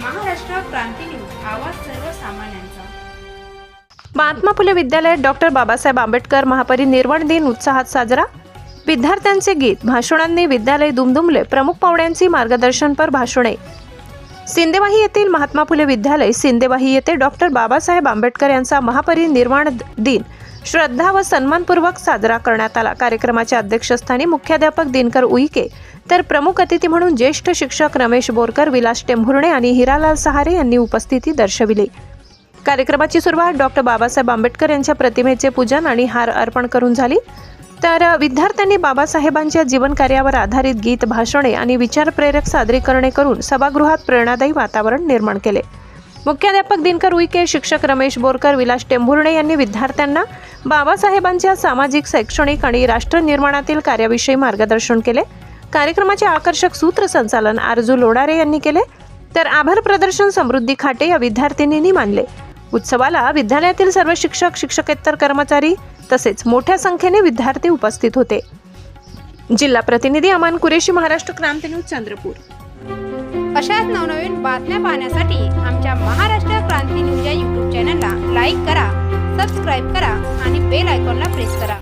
क्रांती news आवाज सर्वसामान्यांचा. महात्मा फुले विद्यालयात डॉक्टर बाबासाहेब आंबेडकर महापरिनिर्वाण दिन उत्साहात साजरा. विद्यार्थ्यांचे गीत भाषणांनी विद्यालय दुमदुमले प्रमुख पाहुण्यांची मार्गदर्शनपर भाषणे. सिंदेवाही येथील महात्मा फुले विद्यालय सिंदेवाही येथे डॉक्टर बाबासाहेब आंबेडकर यांचा महापरिनिर्वाण दिन श्रद्धा व सन्मानपूर्वक साजरा करण्यात आला. कार्यक्रमाच्या अध्यक्षस्थानी मुख्याध्यापक दिनकर उईके तर प्रमुख अतिथी म्हणून ज्येष्ठ शिक्षक रमेश बोरकर विलास टेंभुर्णे आणि हिरालाल सहारे यांनी उपस्थिती दर्शविली. कार्यक्रमाची सुरुवात डॉक्टर बाबासाहेब आंबेडकर यांच्या प्रतिमेचे पूजन आणि हार अर्पण करून झाली. तर विद्यार्थ्यांनी बाबासाहेबांच्या जीवनकार्यावर आधारित गीत भाषणे आणि विचारप्रेरक सादरीकरणे करून सभागृहात प्रेरणादायी वातावरण निर्माण केले. मुख्याध्यापक दिनकर उईके शिक्षक रमेश बोरकर विलास टेंभुर्णे यांनी विद्यार्थ्यांना बाबासाहेबांच्या सामाजिक शैक्षणिक आणि राष्ट्रनिर्माणातील कार्याविषयी मार्गदर्शन केले. कार्यक्रमाचे आकर्षक सूत्रसंचालन आरजू लोडारे यांनी केले तर आभार प्रदर्शन समृद्धी खाटे या विद्यार्थिनींनी मानले. उत्सवाला विद्यालयातील सर्व शिक्षक शिक्षकेतर कर्मचारी तसेच मोठ्या संख्येने विद्यार्थी उपस्थित होते. जिल्हा प्रतिनिधी अमान कुरेशी महाराष्ट्र क्रांती न्यूज चंद्रपूर. अशाच नवनवीन बातम्या पाहण्यासाठी आमच्या महाराष्ट्र क्रांती न्यूज या यूट्यूब चॅनलला लाईक करा सबस्क्राईब करा आणि बेल आयकॉनला प्रेस करा.